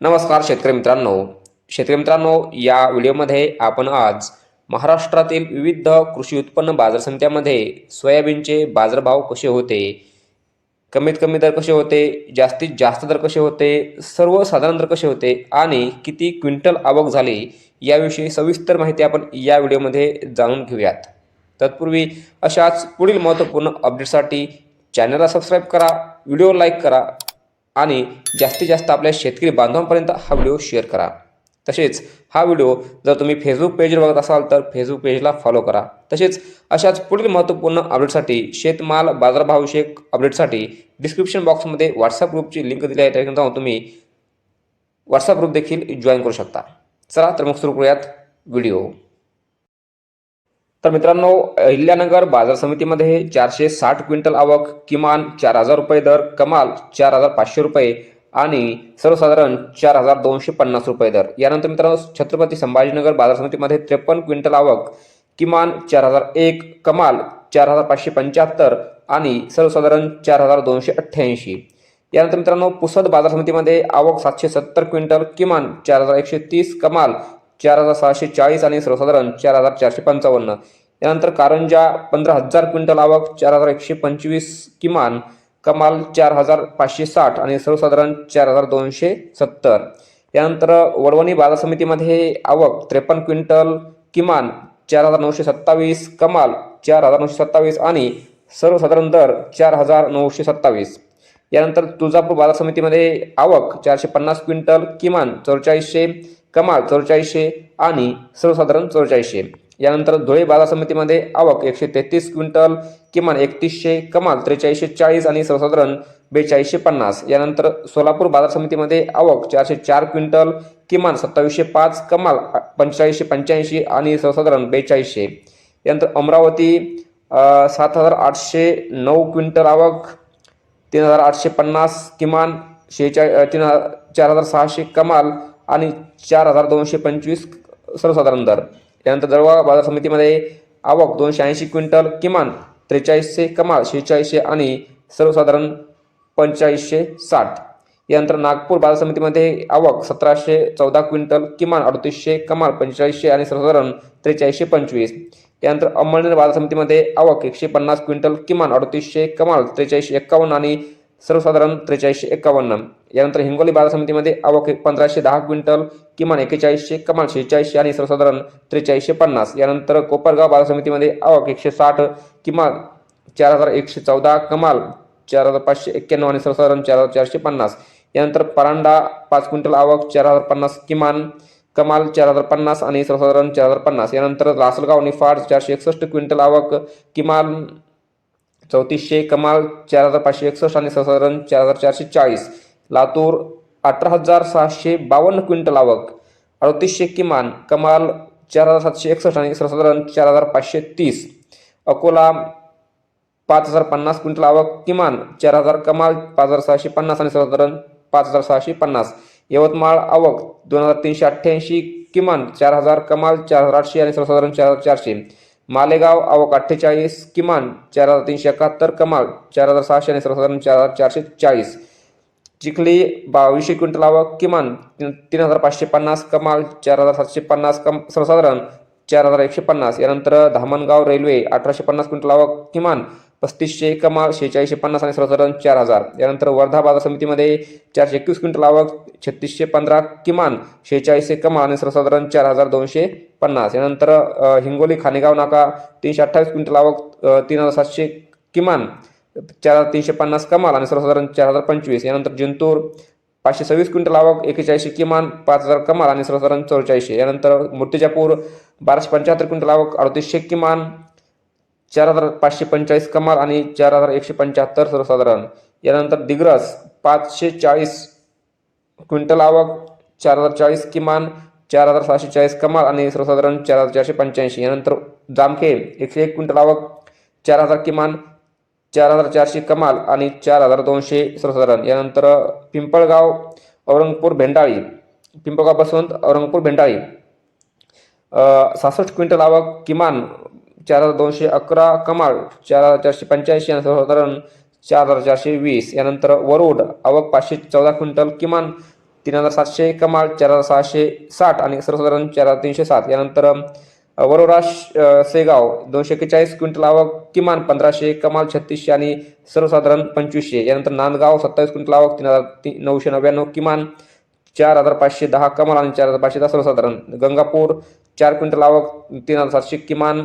नमस्कार शेतकरी मित्रांनो. शेतकरी मित्रांनो या व्हिडिओमध्ये आपण आज महाराष्ट्रातील विविध कृषी उत्पन्न बाजार समित्यामध्ये सोयाबीनचे बाजारभाव कसे होते कमीत कमी दर कसे होते जास्तीत जास्त दर कसे होते सर्वसाधारण दर कसे होते आणि किती क्विंटल आवक झाली याविषयी सविस्तर माहिती आपण या व्हिडिओमध्ये जाणून घेऊयात. तत्पूर्वी अशाच पुढील महत्त्वपूर्ण अपडेटसाठी चॅनलला सबस्क्राईब करा व्हिडिओ लाईक करा आणि जास्तीत जास्त आपल्या शेतकरी बांधवांपर्यंत हा व्हिडिओ शेअर करा. तसेच हा व्हिडिओ जर तुम्ही फेसबुक पेजवर बघत असाल तर फेसबुक पेजला फॉलो करा. तसेच अशाच पुढील महत्त्वपूर्ण अपडेटसाठी शेतमाल बाजारभावविषयक अपडेटसाठी डिस्क्रिप्शन बॉक्समध्ये व्हॉट्सअप ग्रुपची लिंक दिली आहे. त्या जाऊन तुम्ही व्हॉट्सअप ग्रुप देखील जॉईन करू शकता. चला तर मग सुरू करूयात व्हिडिओ तर मित्रांनो अहिल्यानगर बाजार समितीमध्ये चारशे साठ क्विंटल आवक किमान चार हजार रुपये दर कमाल चार हजार पाचशे रुपये आणि सर्वसाधारण चार हजार दोनशे पन्नास रुपये दर. यानंतर मित्रांनो छत्रपती संभाजीनगर बाजार समितीमध्ये त्रेपन्न क्विंटल आवक किमान चार हजार एक कमाल चार हजार पाचशे पंच्याहत्तर आणि सर्वसाधारण चार हजार दोनशे अठ्ठ्याऐंशी. यानंतर मित्रांनो पुसद बाजार समितीमध्ये आवक सातशे सत्तर क्विंटल किमान चार हजार एकशे तीस कमाल चार हजार सहाशे चाळीस आणि सर्वसाधारण चार हजार चारशे पंचावन्न. यानंतर कारंजा पंधरा हजार क्विंटल आवक चार हजार एकशे पंचवीस किमान कमाल चार हजार पाचशे साठ आणि सर्वसाधारण चार हजार दोनशे सत्तर. यानंतर वडवणी बाजार समितीमध्ये आवक त्रेपन्न क्विंटल किमान चार हजार नऊशे सत्तावीस कमाल चार हजार नऊशे सत्तावीस आणि सर्वसाधारण दर चार हजार नऊशे सत्तावीस. यानंतर तुळजापूर बाजार समितीमध्ये आवक चारशे पन्नास क्विंटल किमान चौवेचाळीसशे कमाल चौवेचाळीसशे आणि सर्वसाधारण चौवेचाळीसशे यानंतर धुळे बाजार समितीमध्ये आवक एकशे तेहतीस क्विंटल किमान एकतीसशे कमाल त्रेचाळीसशे चाळीस आणि सर्वसाधारण बेचाळीसशे पन्नास. यानंतर सोलापूर बाजार समितीमध्ये आवक चारशे चार क्विंटल किमान सत्तावीसशे पाच कमाल पंचेचाळीसशे पंच्याऐंशी आणि सर्वसाधारण बेचाळीसशे. यानंतर अमरावती सात हजार आठशे नऊ क्विंटल आवक तीन हजार आठशे पन्नास किमान शेहेचाळीस तीन हजार चार हजार सहाशे कमाल आणि चार हजार दोनशे पंचवीस सर्वसाधारण दर. यानंतर जळगाव बाजार समितीमध्ये आवक दोनशे ऐंशी क्विंटल किमान त्रेचाळीसशे कमाल शेहेचाळीसशे आणि सर्वसाधारण पंचेचाळीसशे साठ. यानंतर नागपूर बाजार समितीमध्ये आवक सतराशे चौदा क्विंटल किमान अडतीसशे कमाल पंचेचाळीसशे आणि सर्वसाधारण त्रेचाळीसशे पंचवीस. यानंतर अंमळनेर बाजार समितीमध्ये आवक एकशे पन्नास क्विंटल किमान अडतीसशे कमाल त्रेचाळीसशे एक्कावन्न आणि सर्वसाधारण त्रेचाळीसशे एक्कावन्न यानंतर हिंगोली बाजार समितीमध्ये आवक एक पंधराशे दहा क्विंटल किमान एक्केचाळीसशे कमाल शेहेचाळीसशे आणि सर्वसाधारण त्रेचाळीसशे पन्नास. यानंतर कोपरगाव बाजार समितीमध्ये आवक एकशे साठ किमान चार हजार एकशे चौदा कमाल चार हजार पाचशे एक्क्याण्णव आणि सर्वसाधारण चार हजार चारशे पन्नास. यानंतर परांडा पाच क्विंटल आवक चार हजार पन्नास किमान कमाल चार हजार पन्नास आणि सर्वसाधारण चार हजार पन्नास. यानंतर लासलगाव निफाड चारशे एकसष्ट क्विंटल आवक किमान चौतीसशे कमाल चार हजार पाचशे एकसष्ट आणि ससारण चार हजार चारशे चाळीस लातूर अठरा हजार सहाशे बावन्न क्विंटल आवक. अडतीसशे किमान कमाल चार हजार सातशे एकसष्ट आणि ससाधारण चार हजार पाचशे तीस अकोला पाच हजार पन्नास क्विंटल आवक. किमान चार हजार कमाल पाच हजार सहाशे पन्नास आणि सर्वसाधारण पाच हजार सहाशे पन्नास. यवतमाळ आवक दोन हजार तीनशे अठ्ठ्याऐंशी. किमान चार हजार कमाल चार हजार आठशे आणि सर्वसाधारण चार हजार चारशे मालेगाव आवक अठ्ठेचाळीस किमान चार हजार तीनशे एकाहत्तर कमाल चार हजार सहाशे आणि सर्वसाधारण चार हजार चारशे चाळीस. चिखली बावीसशे क्विंटल आवक किमान तीन तीन हजार पाचशे पन्नास कमाल चार हजार सातशे पन्नास कम सर्वसाधारण चार हजार एकशे पन्नास. यानंतर धामणगाव रेल्वे अठराशे पन्नास क्विंटल आवक किमान पस्तीसशे कमाल शेहेचाळीसशे पन्नास आणि सर्वसाधारण चार हजार. यानंतर वर्धा बाजार समितीमध्ये चारशे एकवीस क्विंटल आवक छत्तीसशे पंधरा किमान शेहेचाळीसशे कमाल आणि सर्वसाधारण चार हजार दोनशे पन्नास. यानंतर हिंगोली खानेगाव नाका तीनशे अठ्ठावीस क्विंटल आवक तीन हजार सातशे किमान चार हजार तीनशे पन्नास कमाल आणि सर्वसाधारण चार हजार पंचवीस. यानंतर जिंतूर पाचशे सव्वीस क्विंटल आवक एकेचाळीसशे किमान पाच हजार कमाल आणि सर्वसाधारण चौवेचाळीसशे. यानंतर मूर्तिजापूर बाराशे पंच्याहत्तर क्विंटल आवक अडतीसशे किमान चार हजार पाचशे पंचेचाळीस कमाल आणि चार हजार एकशे पंच्याहत्तर सर्वसाधारण. यानंतर दिग्रस पाचशे चाळीस क्विंटल आवक चार हजार चाळीस किमान चार हजार सहाशे चाळीस कमाल आणि सर्वसाधारण चार हजार चारशे पंच्याऐंशी. यानंतर जामखे एकशे एक क्विंटल आवक चार हजार किमान चार हजार चारशे कमाल आणि चार हजार दोनशे सर्वसाधारण. यानंतर पिंपळगाव औरंगपूर भेंडाळी. पिंपळगाव बसवंत औरंगपूर भेंडाळी. सहासष्ट क्विंटल आवक किमान चार हजार दोनशे अकरा कमाल चार हजार चारशे पंच्याऐंशी आणि सर्वसाधारण चार हजार चारशे वीस. यानंतर वरुड आवक पाचशे चौदा क्विंटल किमान तीन हजार सातशे कमाल चार हजार सहाशे साठ आणि सर्वसाधारण चार हजार तीनशे सात. यानंतर वरोरा श- सेगाव दोनशे एक्केचाळीस क्विंटल आवक किमान पंधराशे कमाल छत्तीसशे आणि सर्वसाधारण पंचवीसशे. यानंतर नांदगाव सत्तावीस क्विंटल आवक तीन हजार ती नऊशे नव्याण्णव किमान चार हजार पाचशे दहा कमाल आणि चार हजार पाचशे दहा सर्वसाधारण. गंगापूर चार क्विंटल आवक तीन हजार सातशे किमान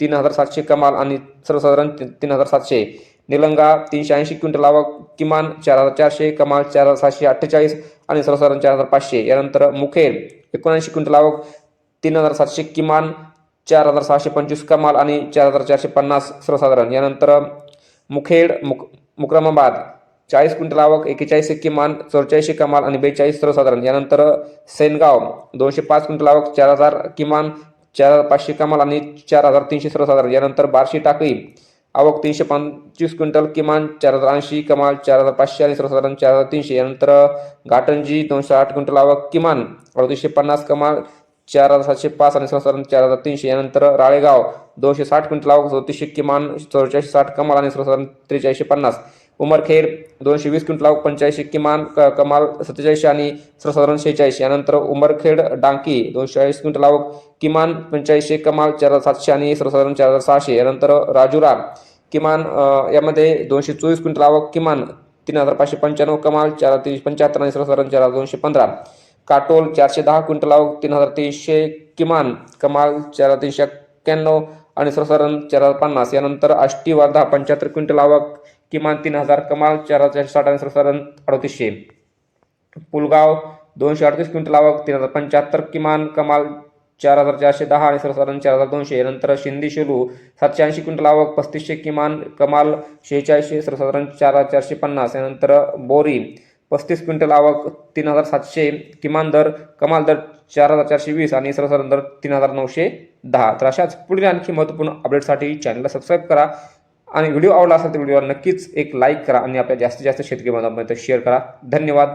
तीन हजार सातशे कमाल आणि सर्वसाधारण तीन हजार सातशे. निलंगा तीनशे ऐंशी क्विंटल आवक किमान चार हजार चारशे कमाल चार हजार सातशे अठ्ठेचाळीस आणि सर्वसाधारण चार हजार पाचशे. यानंतर मुखेड एकोणऐंशी क्विंटल आवक तीन हजार सातशे किमान चार हजार सहाशे पंचवीस कमाल आणि चार हजार चारशे पन्नास सर्वसाधारण. यानंतर मुखेड मुक मुक्रमाबाद चाळीस क्विंटल आवक एकेचाळीस किमान चौचाळीसशे कमाल आणि बेचाळीस सर्वसाधारण. यानंतर सेनगाव दोनशे पाच क्विंटल आवक चार हजार किमान चार हजार पाचशे कमाल आणि चार हजार तीनशे सर्वसाधारण यानंतर बारशी टाकळी. आवक तीनशे पंचवीस क्विंटल किमान चार हजार ऐंशी कमाल चार हजार पाचशे आणि सर्वसाधारण चार हजार तीनशे. यानंतर घाटंजी दोनशे आठ क्विंटल आवक किमान अडतीसशे पन्नास कमाल चार हजार सातशे पाच आणि सर्वसाधारण चार हजार तीनशे. यानंतर राळेगाव दोनशे साठ क्विंटल आवक चौतीसशे किमान चौऱ्याऐंशी साठ कमाल आणि सर्वसाधारण त्रेचाळीसशे पन्नास. उमरखेड दोनशे वीस क्विंटल पंच्याऐंशी किमान क कमाल सत्तेचाळीसशे आणि सर्वसाधारण शेहेचाळीस यानंतर उमरखेड डांकी दोनशे चाळीस क्विंटल आवक किमान पंच्याऐंशी कमाल चार हजार सातशे आणि सर्वसाधारण चार हजार सहाशे. यानंतर राजुरा किमान यामध्ये दोनशे चोवीस क्विंटल आवक किमान तीन हजार पाचशे पंच्याण्णव कमाल चार हजार तीनशे पंच्याहत्तर आणि सर्वसाधारण चार हजार दोनशे पंधरा. काटोल चारशे दहा क्विंटल आवक तीन हजार तीनशे किमान कमाल चार हजार तीनशे एक्क्याण्णव आणि सर्वसाधारण चार हजार पन्नास. यानंतर आष्टी वर्धा पंच्याहत्तर क्विंटल आवक किमान तीन हजार कमाल चार हजार चारशे साठ आणि सर्वसाधारण अडतीसशे. पुलगाव दोनशे अडतीस क्विंटल आवक तीन हजार पंच्याहत्तर किमान कमाल चार हजार चारशे दहा आणि सर्वसाधारण चार हजार दोनशे. नंतर शिंदी शेलू सातशे ऐंशी क्विंटल आवक पस्तीसशे किमान कमाल शेहेचाळीसशे सर्वसाधारण चार हजार चारशे पन्नास. यानंतर बोरी पस्तीस क्विंटल आवक तीन हजार सातशे किमान दर कमाल दर चार हजार चारशे वीस आणि सर्वसाधारण दर तीन हजार नऊशे दहा. तर अशाच पुढील आणखी महत्त्वपूर्ण अपडेटसाठी चॅनलला सबस्क्राईब करा. आणि व्हिडिओ आवडला असेल तर व्हिडिओला नक्कीच एक लाईक करा आणि आपल्या जास्तीत जास्त शेतकरी बांधवांपर्यंत शेअर करा. धन्यवाद.